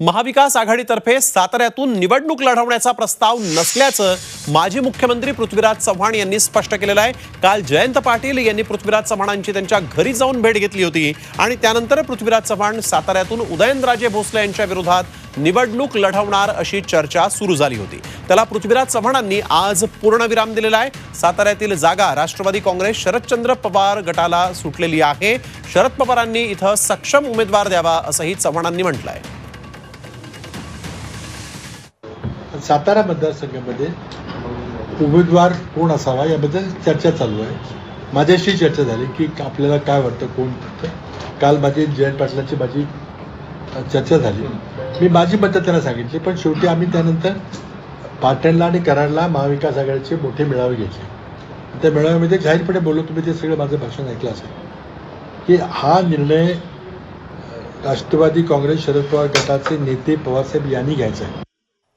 महाविकास आघाडीतर्फे साताऱ्यातून निवडणूक लढवण्याचा प्रस्ताव नसल्याचं माजी मुख्यमंत्री पृथ्वीराज चव्हाण यांनी स्पष्ट केलेलं आहे. काल जयंत पाटील यांनी पृथ्वीराज चव्हाणांची त्यांच्या घरी जाऊन भेट घेतली होती आणि त्यानंतर पृथ्वीराज चव्हाण साताऱ्यातून उदयनराजे भोसले यांच्या विरोधात निवडणूक लढवणार अशी चर्चा सुरू झाली होती. त्याला पृथ्वीराज चव्हाणांनी आज पूर्णविराम दिलेला आहे. साताऱ्यातील जागा राष्ट्रवादी काँग्रेस शरदचंद्र पवार गटाला सुटलेली आहे. शरद पवारांनी इथं सक्षम उमेदवार द्यावा असंही चव्हाणांनी म्हटलं आहे सातारा मतदारसंघामध्ये उमेदवार कोण असावा याबद्दल चर्चा चालू आहे. माझ्याशी चर्चा झाली की आपल्याला काय वाटतं कोण काल माझी जयंत पाटलांची माझी चर्चा झाली. मी माझी मतं त्यांना सांगितली पण शेवटी आम्ही त्यानंतर पाटणला आणि कराडला महाविकास आघाडीचे मोठे मेळावे घेतले. त्या मेळाव्यामध्ये जाहीरपणे बोललो तुम्ही ते सगळं माझं भाषण ऐकलं असेल की हा निर्णय राष्ट्रवादी काँग्रेस शरद पवार गटाचे नेते पवारसाहेब यांनी घ्यायचा आहे.